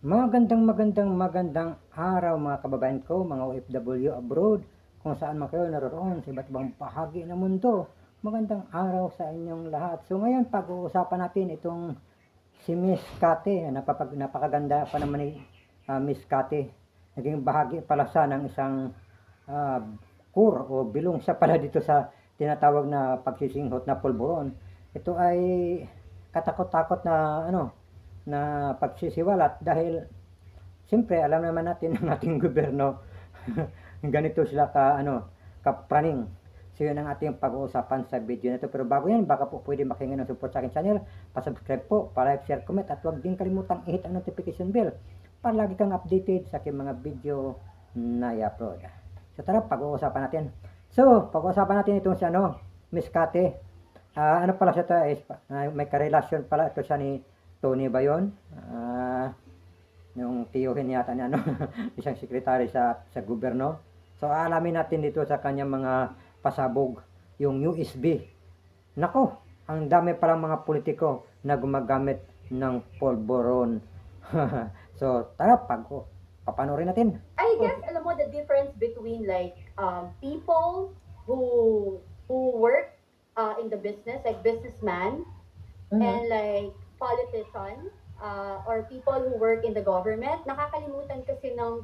Magandang magandang magandang araw mga kababayan ko, mga OFW abroad, kung saan man kayo naroon sa iba't ibang bahagi ng mundo. Magandang araw sa inyong lahat. So ngayon pag-uusapan natin itong si Miss Kate, napapag, napakaganda pa naman ni ah, Miss Kate. Naging bahagi pala siya ng isang ah, kur o bilong siya pala dito sa tinatawag na pagsisinghot na pulburon. Ito ay katakot-takot na ano na pagsisiwalat dahil siyempre alam naman natin ng ating gobyerno ganito sila ka ano kapraning. So yun ang ating pag-uusapan sa video na ito. Pero bago yan baka po pwede makihingi ng support sa aking channel. Pasubscribe po pa-like, share, comment at huwag din kalimutang i-hit ang notification bell para lagi kang updated sa aking mga video na i-upload. So tara pag-uusapan natin. So pag-uusapan natin itong si ano Miss Kate. Ah, ano pala siya to is ah, may karelasyon pala ito siya ni Tony ba yun? Ah, yung tiyuhin yata niya, no? isang sekretary sa, sa gobyerno. So, alamin natin dito sa kanyang mga pasabog, yung USB. Nako, ang dami palang mga politiko na gumagamit ng polboron. so, tara, pag papanoorin natin. I guess alam mo the difference between like um, people who who work uh, in the business like businessman and like politician uh, or people who work in the government nakakalimutan kasi ng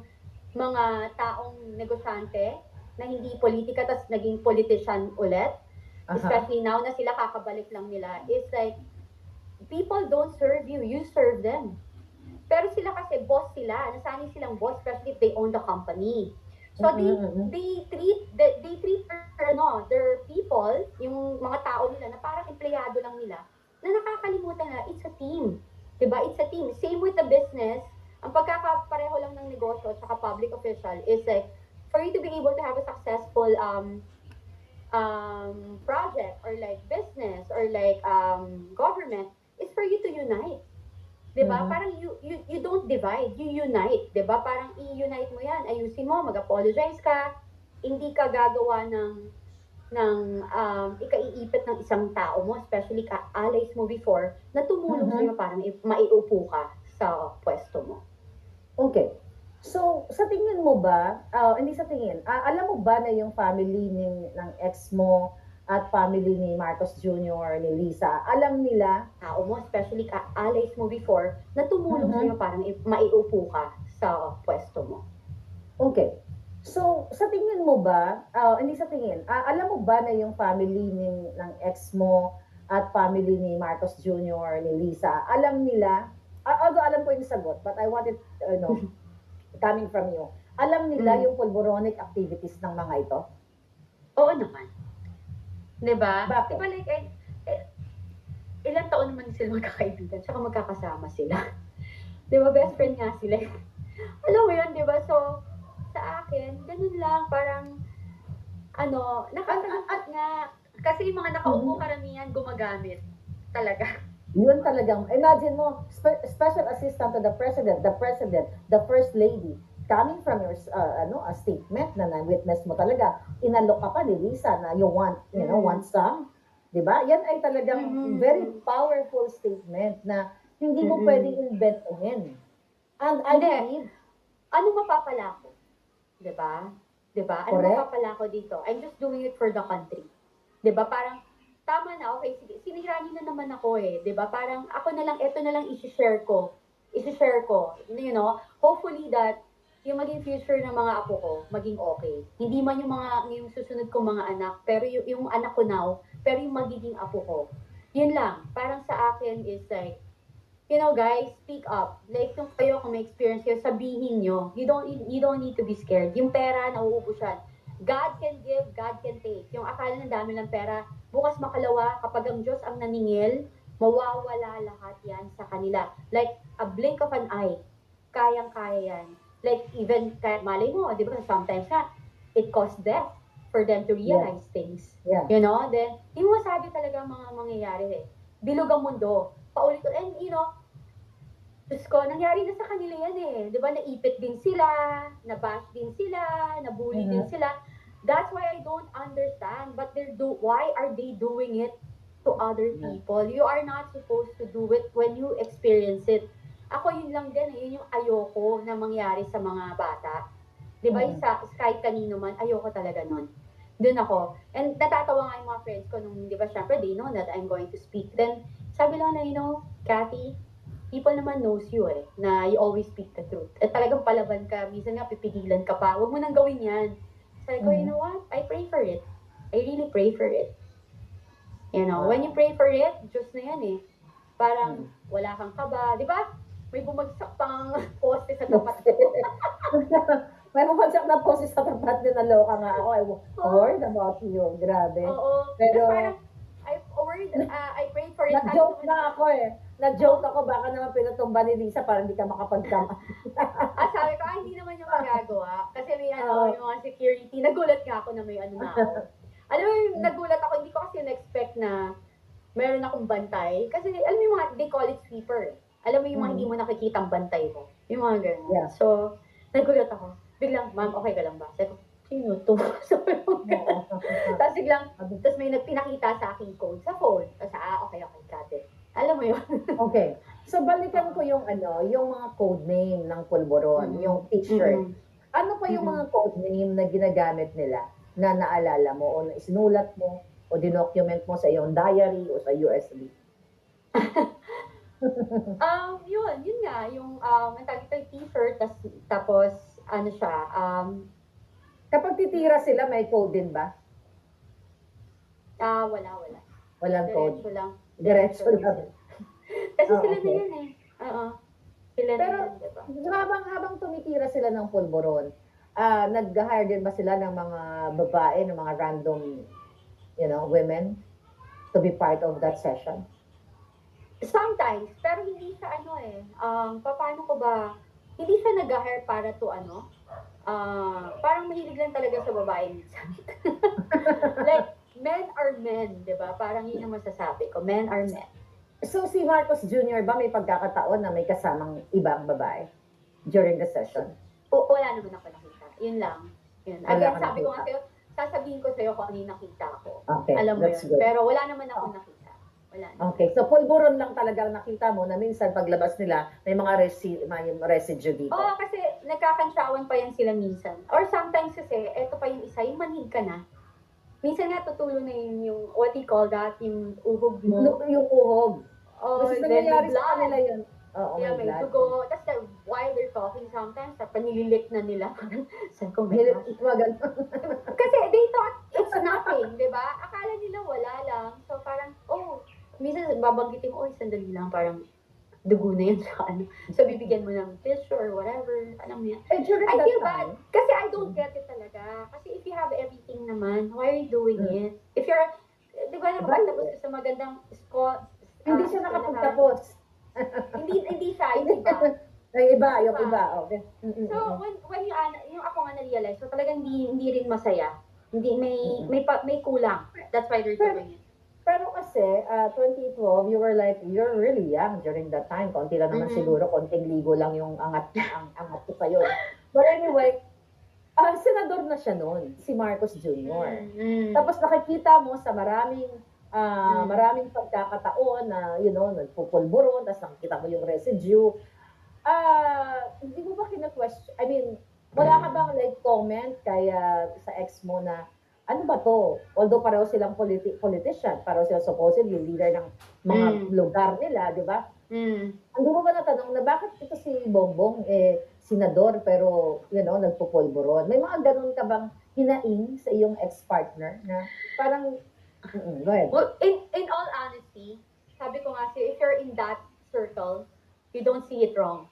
mga taong negosyante na hindi politika tas naging politician ulit. Aha. especially now na sila kakabalik lang nila. Is like people don't serve you you serve them. Pero sila kasi boss sila. Nasanay silang boss especially if they own the company. So they Mhm, mhm. they treat they, they treat ano their people yung mga tao nila na parang empleyado lang nila na nakakalimutan na it's a team. 'di ba it's a team. Same with the business. Ang pagkakapareho lang ng negosyo at saka public official is like for you to be able to have a successful um um project or like business or like um government is for you to unite. 'di ba Mhm. parang you, you you don't divide. You unite. 'di ba parang i-unite mo yan. Ayusin mo. Mag-apologize ka. Hindi ka gagawa ng ng um, ikaiipit ng isang tao mo, especially ka allies mo before, na tumulong Mhm. sa'yo parang maiupo ka sa pwesto mo. Okay. So, sa tingin mo ba, ah, hindi sa tingin, ah, alam mo ba na yung family ni, ng ex mo at family ni Marcos Jr., ni Lisa, alam nila, Tao mo, especially ka allies mo before, na tumulong Mhm. sa'yo parang maiupo ka sa pwesto mo. okay. So, sa tingin mo ba, ah, hindi sa tingin, ah, alam mo ba na yung family ni, ng ex mo at family ni Marcos Jr., ni Lisa, alam nila, ah, although alam ko yung sagot, but I wanted, uh, know, coming from you, alam nila Mm. yung pulboronic activities ng mga ito? Oo naman. 'Di ba? Bakit? Diba like, eh, eh, ilang taon naman sila magkakaibigan, saka magkakasama sila. 'Di ba? Best friend nga sila. Alam mo yun, 'di ba? So, ano, nakakatakot nga. Kasi yung mga nakaupo Mhm. karamihan gumagamit. Talaga. Yun talagang, imagine mo, spe- special assistant to the president, the president, the first lady, coming from your uh, ano a statement na na-witness mo talaga, inalok ka pa ni Lisa na you want, you know, Mhm. want some, 'di ba? Yan ay talagang Mhm. very powerful statement na hindi mo Mhm. pwedeng inventuhin. And I believe, Ano mapapala ko? 'Di ba? 'Di ba? Ano Correct. mapapala ko dito? I'm just doing it for the country. 'Di ba? Parang tama na, okay, sige, sinira niyo na naman ako eh, 'di ba? Parang ako na lang, eto na lang i-share ko. I-share ko, you know, hopefully that yung maging future ng mga apo ko, maging okay. Hindi man yung mga, yung susunod kong mga anak, pero yung, yung anak ko now, pero yung magiging apo ko. Yun lang, parang sa akin is like, you know guys, speak up. Like kung kayo kung may experience kayo, sabihin nyo. You don't you don't need to be scared. Yung pera nauubos yan. God can give, God can take. Yung akala ng dami ng pera, bukas makalawa kapag ang Diyos ang naningil, mawawala lahat yan sa kanila. Like a blink of an eye. Kayang-kaya yan. Like even kaya malay mo, 'di ba? Sometimes nga it costs death for them to realize things. yeah. You know, then, yung masabi talaga mga mangyayari eh. Bilog ang mundo. Paulit ko. And, you know, Diyos ko, nangyari na sa kanila yan eh. Di ba, naipit din sila, nabash din sila, nabully din Mhm. sila. That's why I don't understand. But they're do why are they doing it to other people? You are not supposed to do it when you experience it ako yun lang din, eh, yun yung ayoko na mangyari sa mga bata. Di ba, Mm. yung sa kahit kanino man, ayoko talaga nun. Doon ako. And natatawa nga yung mga friends ko nung, di ba, syempre, they know that I'm going to speak. Then, sabi lang na, you know, Kathy, people naman knows you eh, na you always speak the truth. At talagang palaban ka, minsan nga pipigilan ka pa, huwag mo nang gawin yan. Sabi ko, Mm. you know what, I pray for it. I really pray for it. You know, Wow. when you pray for it, Diyos na yan eh. Parang Mm. wala kang kaba, di ba? May bumagsak pang poste sa tapat ko. May bumagsak na po sa tapat din naloka nga ako. I was worried about you. Grabe. Oo. Pero- parang, For it. Nag-joke ko, na ako eh. Nag-joke ako, baka naman pinutumba ni Lisa para hindi ka makapagkama. Ah, sabi ko, ah, hindi naman yung magagawa. Kasi may ano, yung mga security. Nagulat nga ako na may ano na ako. Alam mo, yung nagulat ako, hindi ko kasi na-expect na meron akong bantay. Kasi, alam mo yung mga, they call it sweeper. eh. Alam mo yung mga Mm. hindi mo nakikita ang bantay mo. Yung mga ganun. Yeah. So, nagulat ako. Biglang, ma'am, okay ka lang ba? Sabi ko, sino to? Sabi ko. Tapos biglang, tapos may nagpinakita sa aking code sa phone. Tapos, ah, okay, okay. Alam mo yun? okay. So, balikan ko yung ano, yung mga code name ng pulboron, Mhm. yung t-shirt. Mm-mm. Ano pa yung Mhm. mga code name na ginagamit nila na naalala mo o na isinulat mo o dinocument mo sa iyong diary o sa USB? Um, yun, yun nga, yung, um, ang ito, t-shirt, tas, tapos, ano siya, um, Kapag titira sila, may code din ba? ah, wala, wala. Walang code. Diretso lang. Diretso lang. Kasi Ah, sila na okay. yun eh. Oo. Sila na Pero- yun, diba? Habang, habang tumitira sila ng pulboron, ah nag-hire din ba sila ng mga babae, ng mga random, you know, women to be part of that session? Sometimes, pero hindi siya ano eh, um, pa- paano ko ba, hindi siya nag-hire para to ano, ah, parang mahilig lang talaga sa babae minsan. like, men are men, di ba? Parang yun ang masasabi ko, men are men. So si Marcos Jr. ba may pagkakataon na may kasamang ibang babae during the session? O, wala naman ako nakita. Yun lang. Yun. Wala Again, sabi ko nga sa'yo, sasabihin ko sa'yo kung ano yung nakita ko. Okay, Alam mo yun. good. Pero wala naman ako nakita. Wala naman. Okay, so pulburon lang talaga ang nakita mo na minsan paglabas nila may mga resi- may residue dito. Oo, kasi nagkakansyawan pa yan sila minsan. Or sometimes kasi, eto pa yung isa, yung manhid ka na. Minsan nga tutulo na yun yung, what do you call that, yung uhog mo. Yung- yung uhog. Oh, Kasi then may nangyayari sa blood. kanila yun. Oo, Yeah, may may blood. dugo. Tapos like, while they're talking sometimes, tapos nililik na nila. Sabi ko, mga ganun. Kasi they thought it's nothing, di ba? Akala nila wala lang. So parang, oh, minsan babanggitin mo, oh, sandali lang, parang dugo na yan sa ano. So bibigyan mo ng tissue or whatever. Alam mo yan. Eh, during I feel time, bad. Kasi I don't get it talaga. Kasi if you have everything naman, why are you doing Mm. it? If you're, di ba nakapagtapos ka sa magandang school, hindi ah, siya eskwelahan? nakapagtapos. Hindi, hindi siya, yung iba. Yung iba, yung Iba. Okay. Mm-mm. So, when, when you, yung ako nga na-realize, so talagang hindi, hindi rin masaya. Hindi, may, may, pa, may kulang. That's why they're doing it. Pero kasi, ah, 2012, you were like, you're really young during that time. Konti lang naman Mhm. siguro, konting ligo lang yung angat, ang, angat ko sa'yo. But anyway, ah senador na siya noon, si Marcos Jr. Mm. Tapos nakikita mo sa maraming ah, Mm. maraming pagkakataon na, you know, nagpupulburon, tapos nakikita mo yung residue. Ah, hindi mo ba kina-question, I mean, wala ka bang like comment kaya sa ex mo na, ano ba to? Although pareho silang politi- politician, pareho sila supposedly leader ng mga Mm. lugar nila, di ba? Mm. Hindi mo ba natanong na bakit ito si Bongbong, eh, senador, pero, you know, nagpupulburon? May mga ganun ka bang hinaing sa iyong ex-partner na parang, Mm-mm, go ahead. Well, in, in all honesty, sabi ko nga sa'yo, if you're in that circle, you don't see it wrong.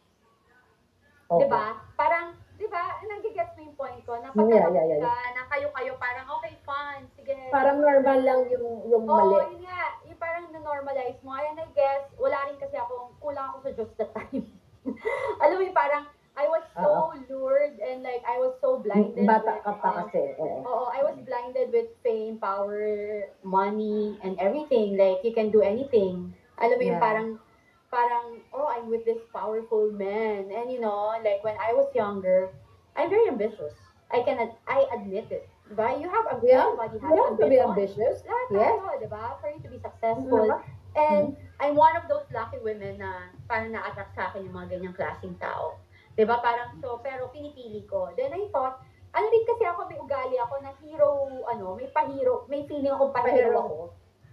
Okay. Di ba? Parang, di ba, nagigets mo yung point ko, na Yeah, pagka yeah, yeah, ka, na kayo-kayo, parang, okay, fine, sige. Parang normal lang yung, yung Oo, mali. yun nga, yung parang na-normalize mo. And I guess, wala rin kasi ako, kulang ako sa Diyos that time. Alam mo yung parang, I was so lured and like, I was so blinded. Bata ka pa kasi. Oo. Oo, I was blinded with fame, power, money, and everything. Like, you can do anything. Alam mo yung Yeah. parang, parang, oh, I'm with this powerful man. And you know, like, when I was younger, I'm very ambitious. I can, I admit it. Diba? You have, Yeah, everybody has You have to be ambitious. Lahat Yes. tayo, diba? For you to be successful. Mhm. And I'm one of those lucky women na parang na-attract sa akin yung mga ganyang klaseng tao. 'Di ba Parang so, pero pinipili ko. Then I thought, ano rin kasi ako, may ugali ako na hero, ano, may pahiro, may feeling ako pahiro Pahiro. ako.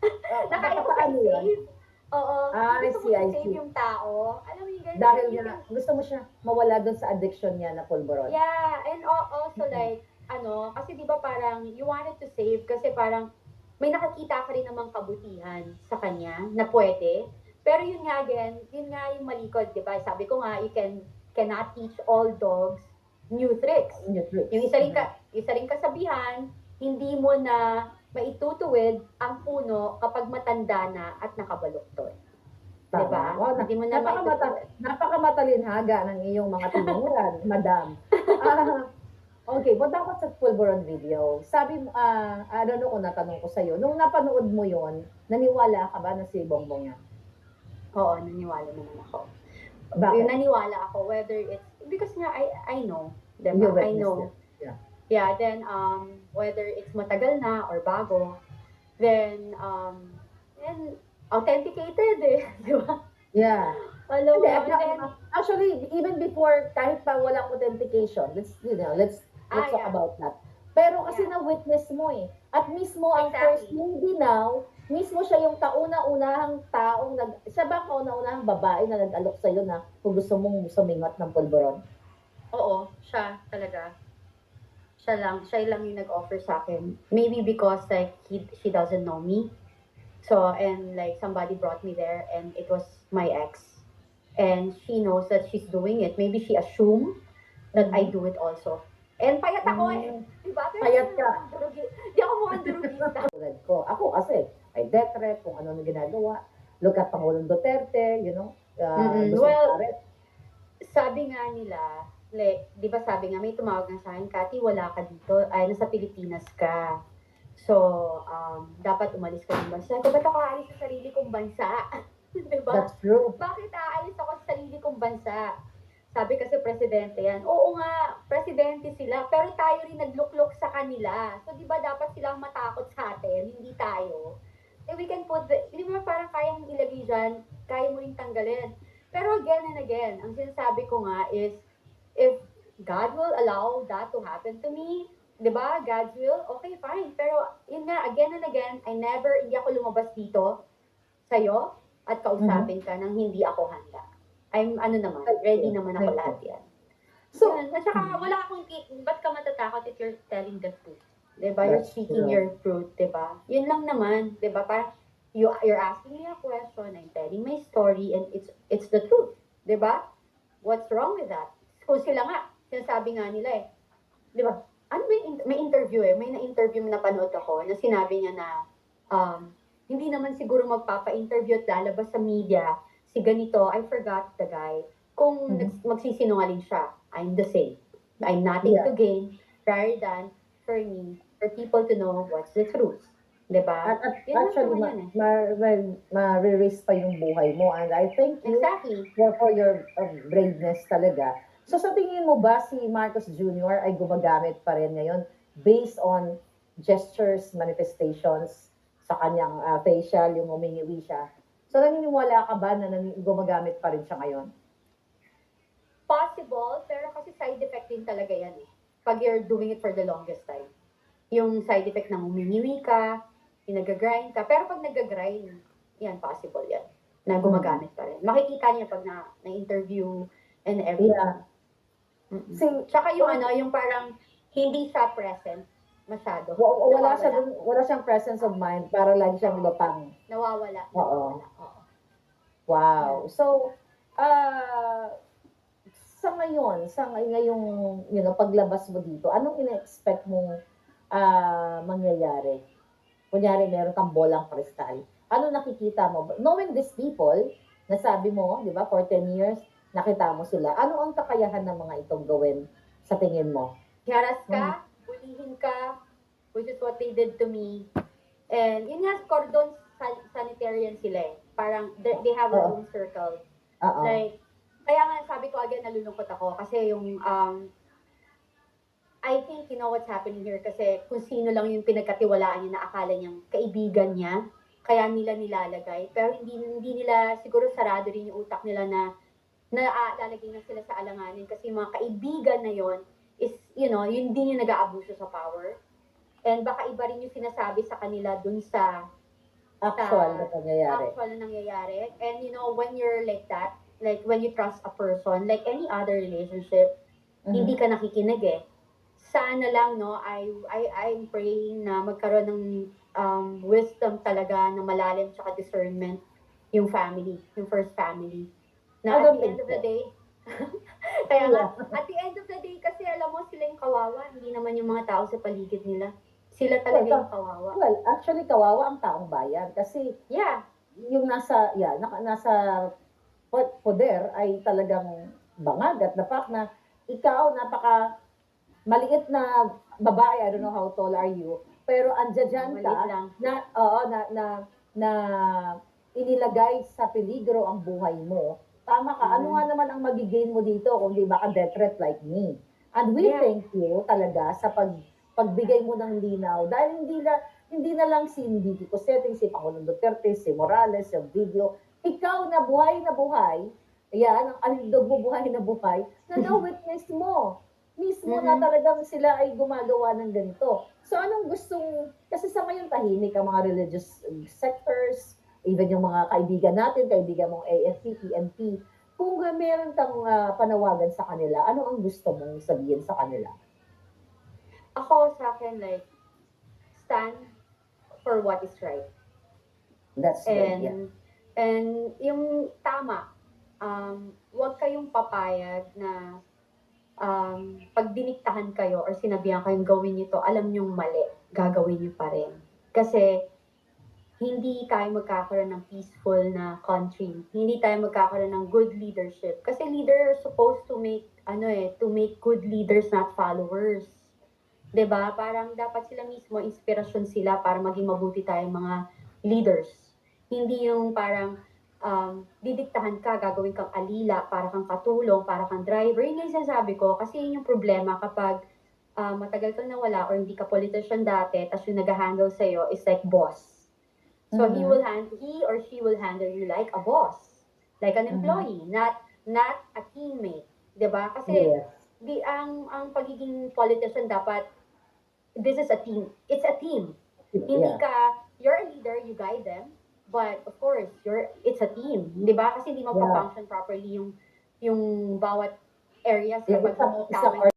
Uh, Na kaya ko yun? save. Oo. Ah, I gusto see, ko I see. yung tao. Alam mo yung ganyan. Dahil you nga, gusto mo siya mawala doon sa addiction niya na pulburon. Yeah, and al- also like, ano, kasi di ba parang you wanted to save kasi parang may nakakita ka rin namang kabutihan sa kanya na pwede. Pero yun nga again, yun nga yung malikod, di ba? Sabi ko nga, you can cannot teach all dogs new tricks. Netflix. Yung isa rin, ka, isa rin kasabihan, hindi mo na maitutuwid ang puno kapag matanda na at nakabaluktot. Tama. Diba? Oh, na- Hindi mo na napakamata, maitutuwid. napakamatalinhaga ng iyong mga tinuran, madam. Ah, okay, punta ako sa pulburon video. Sabi mo, ah, I don't know kung natanong ko sa'yo, nung napanood mo yon naniwala ka ba na si Bongbong yan? Oo, naniwala naman ako. Bakit? Yung naniwala ako whether it's because nga I I know, diba? I know. it, yeah. Yeah, then um whether it's matagal na or bago, then um and authenticated eh, di ba? Yeah. Alam mo, then, actually, even before, kahit pa walang authentication, let's, you know, let's, let's Ah, talk yeah. about that. Pero kasi Yeah. na-witness mo eh. At mismo ang Exactly. first lady now, mismo siya yung kauna-unahang taong, nag, siya ba ang kauna-unahang babae na nag-alok sa'yo na kung gusto mong sumingat ng pulburon? oo, siya talaga. Siya lang, siya lang yung nag-offer sa akin. Maybe because like he, she doesn't know me. So, and like somebody brought me there and it was my ex. And she knows that she's doing it. Maybe she assumed that I do it also. And payat ako eh. Diba? Pero Payat ka. Hindi ako mukhang durugista. Tulad ko. Ako kasi, ay death threat, kung ano na ginagawa. Look at Pangulong Duterte, you know. Uh, gusto Well, sabi nga nila, like, di ba sabi nga, may tumawag nga sa akin, Kati, wala ka dito, ay, nasa Pilipinas ka. So, um, dapat umalis ka ng bansa. Ko, ba't ako aalis sa sarili kong bansa? di ba? That's true. Bakit aalis ako sa sarili kong bansa? Sabi kasi presidente yan. Oo nga, presidente sila, pero tayo rin nagluklok sa kanila. So, di ba dapat silang matakot sa atin, hindi tayo? Eh, we can put the, di ba parang kaya mong ilagay dyan, kaya mo rin tanggalin. Pero again and again, ang sinasabi ko nga is, if God will allow that to happen to me, di ba, God's will, okay, fine. Pero, yun nga, again and again, I never, hindi ako lumabas dito sa'yo at kausapin ka nang hindi ako handa. I'm, ano naman, ready naman ako lahat yan. So, Yun. At saka, wala akong, ba't ka matatakot if you're telling the truth? Diba? You're speaking true. your truth, diba? Yun lang naman, diba? Parang, you, you're asking me a question, I'm telling my story, and it's it's the truth, diba? What's wrong with that? Kung sila nga, sinasabi nga nila eh, diba? Ano may, in- may interview eh, may na-interview na napanood ako na sinabi niya na, um, hindi naman siguro magpapa-interview at lalabas sa media si ganito, I forgot the guy. Kung Mhm. nags- magsisinungaling siya, I'm the same. I'm nothing Yeah. to gain rather than for me, for people to know what's the truth. Diba? at, at Yun actually, ma, yun eh. ma, ma, ma-risk pa yung buhay mo. And I thank you Exactly. for, for your uh, braveness talaga. So sa tingin mo ba si Marcos Jr. ay gumagamit pa rin ngayon based on gestures, manifestations sa kanyang uh, facial, yung umingiwi siya? So naniniwala ka ba na gumagamit pa rin siya ngayon? Possible, pero kasi side effect din talaga yan eh. Pag you're doing it for the longest time. Yung side effect ng uminiwi ka, yung nag-grind ka. Pero pag nag-grind, yan, possible yan. Na gumagamit pa rin. Makikita niya pag na, na-interview and everything. Yeah. Mm-mm. Si, Tsaka yung ano, yung parang hindi siya present masyado. wa- wala, siya Nawawala. dun- wala siyang presence of mind para lagi siyang lutang. Nawawala. Oo. Wow. So, uh, sa ngayon, sa ngay- ngayong you know, paglabas mo dito, anong ina-expect mong ah, mangyayari? Kunyari, meron kang bolang kristal. Ano nakikita mo? Knowing these people, nasabi mo, di ba, for 10 years, nakita mo sila. Ano ang kakayahan ng mga itong gawin sa tingin mo? Hiyaras ka, bulihin ka, which is what they did to me. And yun nga, cordon san- sanitarian sila eh. Parang they, they have their own circle. Oo. Like, kaya nga sabi ko again, nalulungkot ako kasi yung, um, I think you know what's happening here kasi kung sino lang yung pinagkatiwalaan niya na akala niyang kaibigan niya, kaya nila nilalagay. Pero hindi, hindi nila, siguro sarado rin yung utak nila na na ah, lalagay na sila sa alanganin kasi yung mga kaibigan na yon you know, yun din yung nag-aabuso sa power. And baka iba rin yung sinasabi sa kanila dun sa Actual na pangyayari. actual na nangyayari. And you know, when you're like that, like when you trust a person, like any other relationship, Mhm. hindi ka nakikinig eh. Sana lang, no, I, I, I'm praying na magkaroon ng um, wisdom talaga na malalim tsaka discernment yung family, yung first family. Na at don't the end of the day, kaya nga, at the end of the day, kasi alam mo, sila yung kawawa, hindi naman yung mga tao sa paligid nila. Sila talaga Well, yung kawawa. Well, actually, kawawa ang taong bayan. Kasi Yeah, yung nasa, yeah, naka, nasa po- poder ay talagang bangag at the fact na ikaw, napaka maliit na babae, I don't know how tall are you, pero andyan ka, na, oo, na, na, na inilagay sa peligro ang buhay mo. Tama ka, ano Mhm. nga naman ang magigain mo dito kung di ba ka death threat like me? And we Yeah. thank you talaga sa pag pagbigay mo ng linaw dahil hindi na hindi na lang si Vicky Cosetting, si Pangulong Duterte, si Morales, yung video, ikaw na buhay na buhay, yan, ang alindog mo buhay na buhay, na na-witness mo. Mismo na Mhm. talagang sila ay gumagawa ng ganito. So anong gustong, kasi sa ngayon tahimik ang mga religious sectors, even yung mga kaibigan natin, kaibigan mong AFP, PNP, kung uh, meron kang ah, panawagan sa kanila, ano ang gusto mong sabihin sa kanila? Ako sa akin, like, stand for what is right. That's good. And, yeah. and yung tama, um, huwag kayong papayag na um, pag diniktahan kayo or sinabihan kayong gawin nyo to, alam nyo mali, gagawin nyo pa rin. Kasi, hindi tayo magkakaroon ng peaceful na country. Hindi tayo magkakaroon ng good leadership. Kasi leader supposed to make, ano eh, to make good leaders, not followers. ba Parang dapat sila mismo, inspirasyon sila para maging mabuti tayong mga leaders. Hindi yung parang um, didiktahan ka, gagawin kang alila, para kang katulong, para kang driver. Yun yung sinasabi ko. Kasi yun yung problema kapag ah, matagal kang nawala or hindi ka politician dati, tapos yung nag-handle sa'yo is like boss. So he Mhm. will hand he or she will handle you like a boss, like an Mhm. employee, not not a teammate, 'di ba? Kasi Yes. di ang ang pagiging politician dapat this is a team. It's a team. Hindi Yeah. ka you're a leader, you guide them, but of course, you're it's a team, 'di ba? Kasi hindi magpa-function properly yung yung bawat areas Yeah, kapag hindi tama